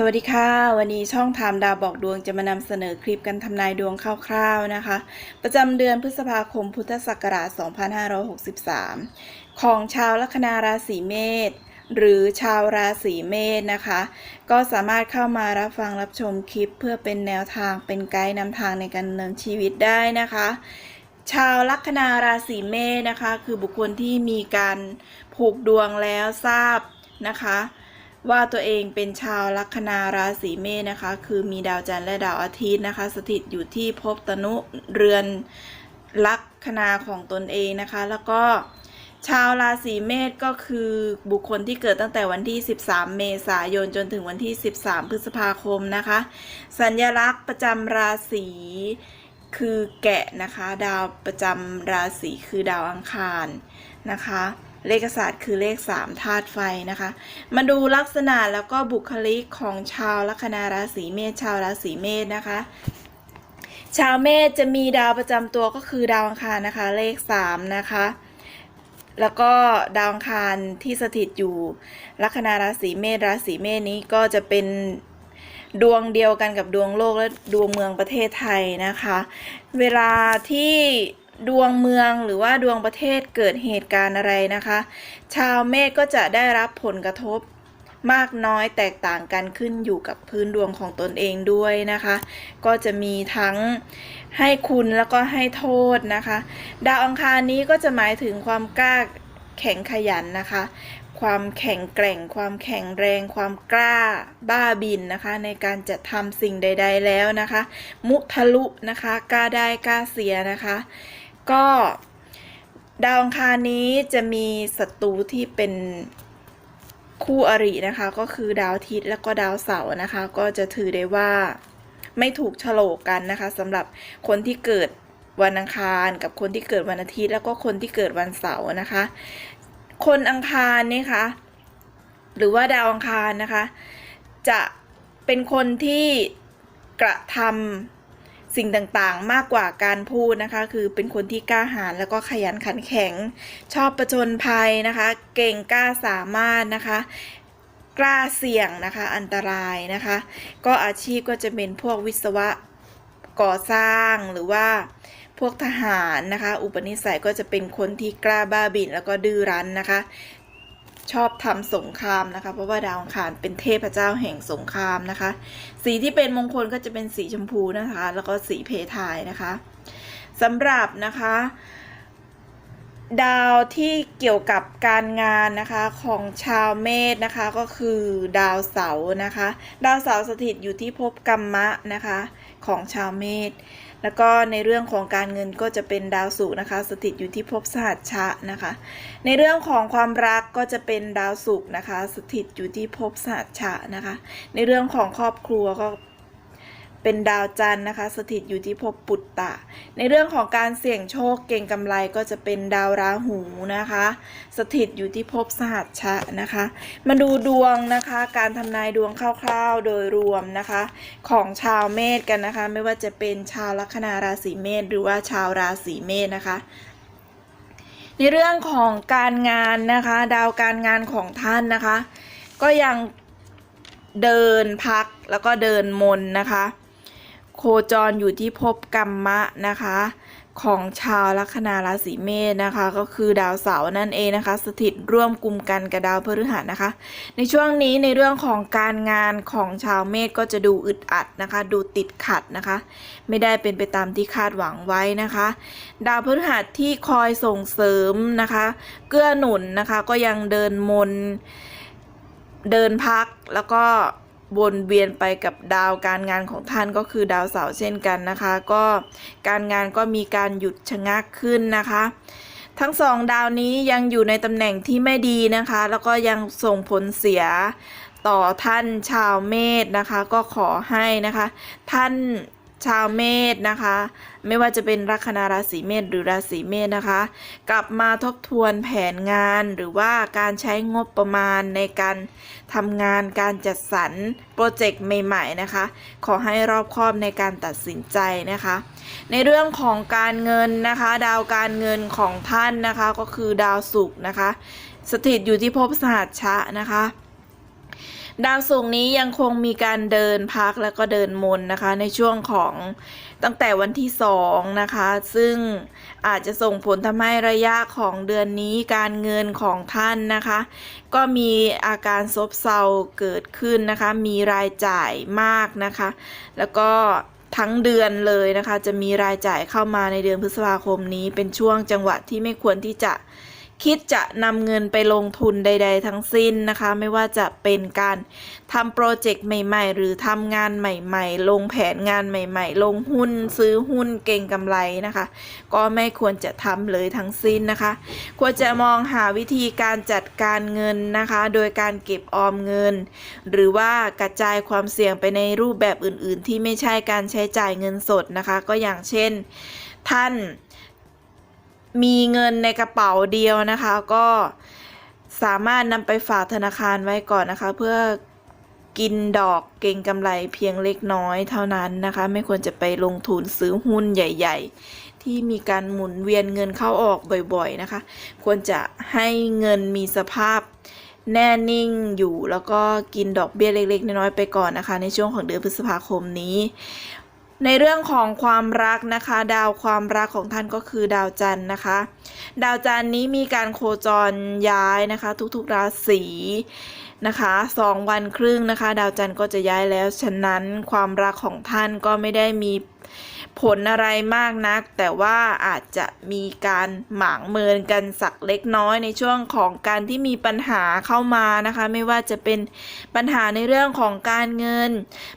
สวัสดีค่ะ วันนี้ช่องถามดาวบอกดวงจะมานำเสนอคลิปการทำนายดวงคร่าวๆนะคะ ประจำเดือนพฤษภาคมพุทธศักราช 2563 ของชาวลัคนาราศีเมษหรือชาวราศีเมษนะคะ ก็สามารถเข้ามารับฟังรับชมคลิป เพื่อเป็นแนวทางเป็นไกด์นำทางในการดำเนินชีวิตได้นะคะ ชาวลัคนาราศีเมษนะคะ คือบุคคลที่มีการผูกดวงแล้วทราบนะคะ ว่าตัวเองเป็นชาวลัคนาราศีเมษนะคะ คือมีดาวจันทร์และดาวอาทิตย์นะคะ สถิตอยู่ที่ภพตนุเรือนลัคนาของตนเองนะคะ แล้วก็ชาวราศีเมษก็คือบุคคลที่เกิดตั้งแต่วันที่ 13 เมษายนจนถึงวันที่ 13 พฤษภาคมนะคะ สัญลักษณ์ประจำราศีคือแกะนะคะ ดาวประจำราศีคือดาวอังคารนะคะ เลขศาสตร์คือเลข3ธาตุไฟนะคะ มาดูลักษณะแล้วก็บุคลิกของชาวลัคนาราศีเมษชาวราศีเมษนะคะ ชาวเมษจะมีดาวประจำตัวก็คือดาวอังคารนะคะ เลข3นะคะแล้วก็ดาวอังคารที่สถิตอยู่ลัคนาราศีเมษราศีเมษนี้ก็จะเป็นดวงเดียวกันกับดวงโลกและดวงเมืองประเทศไทยนะคะ เวลาที่ ดวงเมืองหรือว่าดวงประเทศเกิดเหตุการณ์อะไรนะคะ ชาวเมษก็จะได้รับผลกระทบมากน้อยแตกต่างกันขึ้นอยู่กับพื้นดวงของตนเองด้วยนะคะ ก็จะมีทั้งให้คุณแล้วก็ให้โทษนะคะ ดาวอังคารนี้ก็จะหมายถึงความกล้าแข็งขยันนะคะ ความแข็งแกร่ง ความแข็งแรง ความกล้าบ้าบินนะคะ ในการจะทำสิ่งใด ๆแล้วนะคะ มุทะลุนะคะกล้าได้กล้าเสียนะคะ ก็ดาวอังคารนี้จะมีศัตรูที่เป็นคู่อรินะคะ ก็คือดาวอาทิตย์แล้วก็ดาวเสาร์นะคะ ก็จะถือได้ว่าไม่ถูกโฉลกกันนะคะสำหรับคนที่เกิดวันอังคารกับคนที่เกิดวันอาทิตย์ แล้วก็คนที่เกิดวันเสาร์นะคะ คนอังคารนี่คะหรือว่าดาวอังคารนะคะ จะเป็นคนที่กระทำ สิ่งต่างๆ มากกว่าการพูดนะคะ คือเป็นคนที่กล้าหาญแล้วก็ขยันขันแข็ง ชอบประจนภัยนะคะ เก่งกล้าสามารถนะคะ กล้าเสี่ยงนะคะ อันตรายนะคะ ก็อาชีพก็จะเป็นพวกวิศวะก่อสร้างหรือว่าพวกทหารนะคะ อุปนิสัยก็จะเป็นคนที่กล้าบ้าบินแล้วก็ดื้อรั้นนะคะ ชอบทำสงครามนะคะ เพราะว่าดาวอังคารเป็นเทพเจ้าแห่งสงครามนะคะ สีที่เป็นมงคลก็จะเป็นสีชมพูนะคะ แล้วก็สีเพทายนะคะสำหรับนะคะ ดาวที่เกี่ยวกับการงานนะคะของชาวเมษนะคะก็คือดาวเสาร์นะคะ ดาวเสาร์สถิตอยู่ที่ภพกรรมะนะคะของชาวเมษ แล้วก็ในเรื่องของการเงินก็จะเป็นดาวศุกร์นะคะ สถิตอยู่ที่ภพสหัสชะนะคะ ในเรื่องของความรักก็จะเป็นดาวศุกร์นะคะ สถิตอยู่ที่ภพสหัสชะนะคะ ในเรื่องของครอบครัวก็ เป็นดาวจันทร์นะคะ สถิตอยู่ที่ภพปุตตะ ในเรื่องของการเสี่ยงโชคเก่งกำไรก็จะเป็นดาวราหูนะคะ สถิตอยู่ที่ภพสหัชชะนะคะ มาดูดวงนะคะ การทำนายดวงคร่าวๆโดยรวมนะคะ ของชาวเมษกันนะคะ ไม่ว่าจะเป็นชาวลัคนาราศีเมษหรือว่าชาวราศีเมษนะคะในเรื่องของการงานนะคะ ดาวการงานของท่านนะคะ ก็ยังเดินพักแล้วก็เดินมนนะคะ โคจรอยู่ที่ภพกรรมะนะคะ ของชาวลัคนาราศีเมษนะคะ ก็คือดาวเสาร์นั่นเองนะคะ สถิตร่วมกลุ่มกันกับดาวพฤหัสนะคะ ในช่วงนี้ในเรื่องของการงานของชาวเมษก็จะดูอึดอัดนะคะ ดูติดขัดนะคะ ไม่ได้เป็นไปตามที่คาดหวังไว้นะคะ ดาวพฤหัสที่คอยส่งเสริมนะคะ เกื้อหนุนนะคะก็ยังเดินมนเดินพักแล้วก็ วนเวียนไปกับดาวการงานของท่านก็คือดาวเสาร์เช่นกันนะคะ ก็การงานก็มีการหยุดชะงักขึ้นนะคะ ทั้งสองดาวนี้ยังอยู่ในตำแหน่งที่ไม่ดีนะคะ แล้วก็ยังส่งผลเสียต่อท่านชาวเมษนะคะ ก็ขอให้นะคะ ท่าน ชาวเมษนะคะ ไม่ว่าจะเป็นลัคนาราศีเมษหรือราศีเมษนะคะ กลับมาทบทวนแผนงานหรือว่าการใช้งบประมาณในการทำงานการจัดสรรโปรเจกต์ใหม่ๆนะคะ ขอให้รอบคอบในการตัดสินใจนะคะ ในเรื่องของการเงินนะคะ ดาวการเงินของท่านนะคะก็คือดาวศุกร์นะคะ สถิตอยู่ที่ภพสหัชชะนะคะ ดาวศุกนี้ยังคงมีการเดินพักแล้วก็เดินมนนะคะ ในช่วงของตั้งแต่วันที่สองนะคะ ซึ่งอาจจะส่งผลทำให้ระยะของเดือนนี้การเงินของท่านนะคะ ก็มีอาการซบเซาเกิดขึ้นนะคะ มีรายจ่ายมากนะคะ แล้วก็ทั้งเดือนเลยนะคะ จะมีรายจ่ายเข้ามาในเดือนพฤษภาคมนี้ เป็นช่วงจังหวะที่ไม่ควรที่จะ คิดจะนำเงินไปลงทุนใด ๆ ทั้งสิ้นนะคะ ไม่ว่าจะเป็นการทำโปรเจกต์ใหม่ๆ หรือทำงานใหม่ๆ ลงแผนงานใหม่ ๆ ลงหุ้นซื้อหุ้นเก่งกำไรนะคะ ก็ไม่ควรจะทำเลยทั้งสิ้นนะคะ ควรจะมองหาวิธีการจัดการเงินนะคะ โดยการเก็บออมเงิน หรือว่ากระจายความเสี่ยงไปในรูปแบบอื่น ๆ ที่ไม่ใช่การใช้จ่ายเงินสดนะคะ ก็อย่างเช่น ท่าน มีเงินในกระเป๋าเดียวนะคะ ก็สามารถนำไปฝากธนาคารไว้ก่อนนะคะ เพื่อกินดอกเก่งกำไรเพียงเล็กน้อยเท่านั้นนะคะ ไม่ควรจะไปลงทุนซื้อหุ้นใหญ่ ๆ ที่มีการหมุนเวียนเงินเข้าออกบ่อยๆนะคะ ควรจะให้เงินมีสภาพแน่นิ่งอยู่แล้วก็กินดอกเบี้ยเล็ก ๆ น้อยๆไปก่อนนะคะ ในช่วงของเดือนพฤษภาคมนี้ ในเรื่องของความรักนะคะ ดาวความรักของท่านก็คือดาวจันทร์นะคะ ดาวจันทร์นี้มีการโคจรย้ายนะคะ ทุกๆราศีนะคะสองวันครึ่งนะคะ ดาวจันทร์ก็จะย้ายแล้วฉะนั้นความรักของท่านก็ไม่ได้มี ผลอะไรมากนัก แต่ว่าอาจจะมีการหมางเมินกันสักเล็กน้อยในช่วงของการที่มีปัญหาเข้ามานะคะ ไม่ว่าจะเป็นปัญหาในเรื่องของการเงิน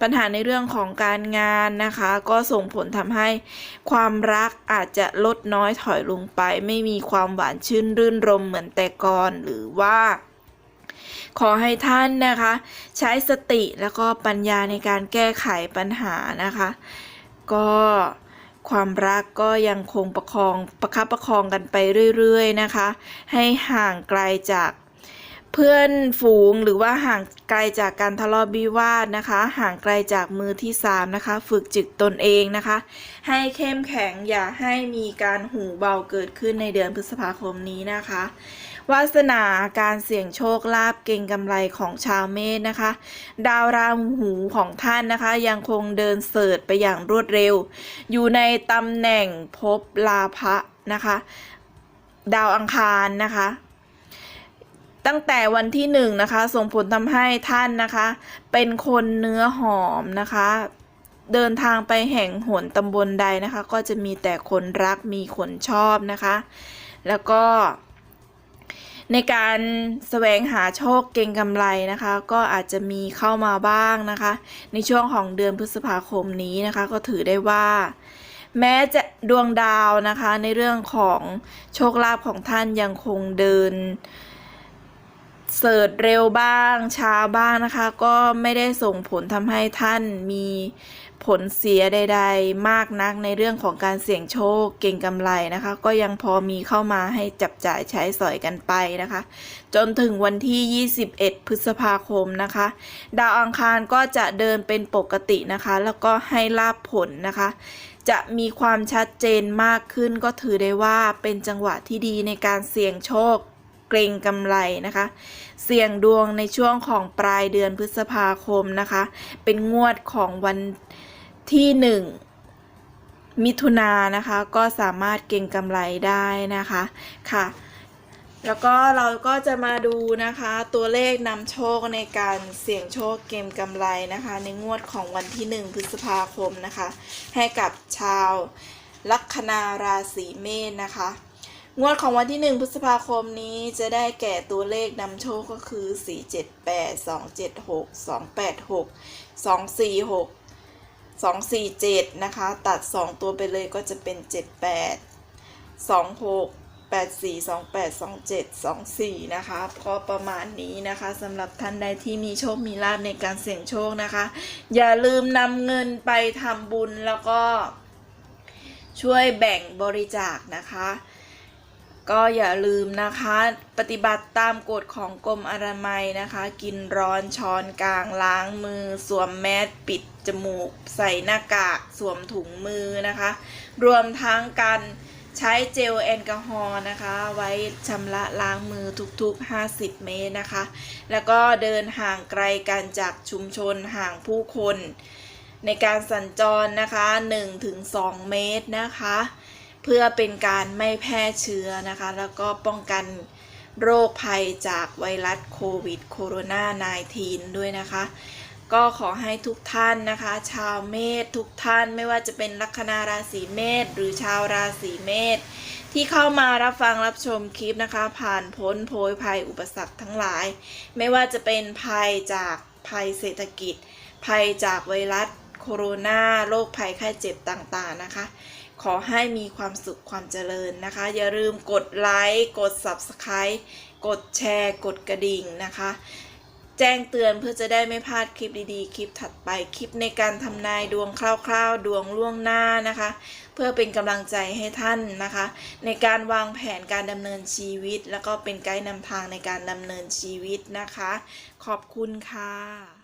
ปัญหาในเรื่องของการงานนะคะ ก็ส่งผลทำให้ความรักอาจจะลดน้อยถอยลงไป ไม่มีความหวานชื่นรื่นรมเหมือนแต่ก่อนหรือว่าขอให้ท่านนะคะ ใช้สติแล้วก็ปัญญาในการแก้ไขปัญหานะคะ ก็ความรักก็ยังคงประคองประคับประคองกันไปเรื่อยๆนะคะ ให้ห่างไกลจากเพื่อนฝูงหรือว่าห่างไกลจากการทะเลาะวิวาทนะคะ ห่างไกลจากมือที่สามนะคะ ฝึกจิตตนเองนะคะ ให้เข้มแข็งอย่าให้มีการหูเบาเกิดขึ้นในเดือนพฤษภาคมนี้นะคะ วาสนาการเสี่ยงโชคลาภเก่งกำไรของชาวเมษนะคะ ดาวราหูของท่านนะคะ ยังคงเดินเสริฐไปอย่างรวดเร็ว อยู่ในตำแหน่งภพลาภะนะคะ ดาวอังคารนะคะตั้งแต่วันที่หนึ่งนะคะ ส่งผลทำให้ท่านนะคะ เป็นคนเนื้อหอมนะคะ เดินทางไปแห่งหนตำบลใดนะคะ ก็จะมีแต่คนรักมีคนชอบนะคะ แล้วก็ ในการแสวงหาโชคเก่งกำไรนะคะ ก็อาจจะมีเข้ามาบ้างนะคะ ในช่วงของเดือนพฤษภาคมนี้นะคะ ก็ถือได้ว่า แม้จะดวงดาวนะคะ ในเรื่องของโชคลาภของท่านยังคงเดิน เสิร์ชเร็วบ้างช้าบ้างนะคะ ก็ไม่ได้ส่งผลทำให้ท่านมีผลเสียใด ๆ มากนักในเรื่องของการเสี่ยงโชคเก่งกำไรนะคะ ก็ยังพอมีเข้ามาให้จับจ่ายใช้สอยกันไปนะคะ จนถึงวันที่ 21 พฤษภาคมนะคะ ดาวอังคารก็จะเดินเป็นปกตินะคะ แล้วก็ให้ลาบผลนะคะ จะมีความชัดเจนมากขึ้นก็ถือได้ว่าเป็นจังหวะที่ดีในการเสี่ยงโชค เกรงกำไรนะคะ เสี่ยงดวงในช่วงของปลายเดือนพฤษภาคมนะคะ เป็นงวดของวันที่หนึ่งมิถุนายนนะคะ ก็สามารถเก็งกำไรได้นะคะค่ะ แล้วก็เราก็จะมาดูนะคะ ตัวเลขนำโชคในการเสี่ยงโชคเกมกำไรนะคะ ในงวดของวันที่ 1 พฤษภาคมนะคะ ให้กับชาวลัคนาราศีเมษนะคะ งวดของวันที่ 1 พฤษภาคมนี้จะได้แก่ตัวเลขนำโชคก็คือ 478 276 286 246 247 นะคะ ตัด 2 ตัวไปเลยก็จะเป็น 78 26 84 28 27 24 นะคะก็ประมาณนี้นะคะสำหรับท่านใดที่มีโชคมีลาภในการเสี่ยงโชคนะคะ อย่าลืมนำเงินไปทำบุญแล้วก็ช่วยแบ่งบริจาคนะคะ ก็อย่าลืมนะคะ ปฏิบัติตามกฎของกรมอนามัยนะคะ กินร้อนช้อนกลางล้างมือ สวมแมสปิดจมูก ใส่หน้ากาก สวมถุงมือนะคะ รวมทั้งการใช้เจลแอลกอฮอล์นะคะ ไว้ชำระล้างมือทุกๆ 50 เมตรนะคะ แล้วก็เดินห่างไกลกันจากชุมชนห่างผู้คน ในการสัญจรนะคะ 1-2 เมตรนะคะ เพื่อเป็นการไม่แพร่เชื้อนะคะ แล้วก็ป้องกันโรคภัยจากไวรัสโควิดโคโรนา 19 ด้วยนะคะ ก็ขอให้ทุกท่านนะคะ ชาวเมษทุกท่านไม่ว่าจะเป็นลัคนาราศีเมษหรือชาวราศีเมษที่เข้ามารับฟังรับชมคลิปนะคะ ผ่านพ้นโพยภัยอุปสรรคทั้งหลาย ไม่ว่าจะเป็นภัยจากภัยเศรษฐกิจ ภัยจากไวรัสโคโรนาโรคภัยไข้เจ็บต่างๆนะคะ ขอให้มีความสุขความเจริญนะคะ อย่าลืมกดไลค์กด Subscribe กดแชร์ กดกระดิ่งนะคะ แจ้งเตือนเพื่อจะได้ไม่พลาดคลิปดีๆ คลิปถัดไปคลิปในการทำนายดวงคร่าวๆ ดวงล่วงหน้านะคะ เพื่อเป็นกำลังใจให้ท่านนะคะ ในการวางแผนการดำเนินชีวิต แล้วก็เป็นไกด์นำทางในการดำเนินชีวิตนะคะ ขอบคุณค่ะ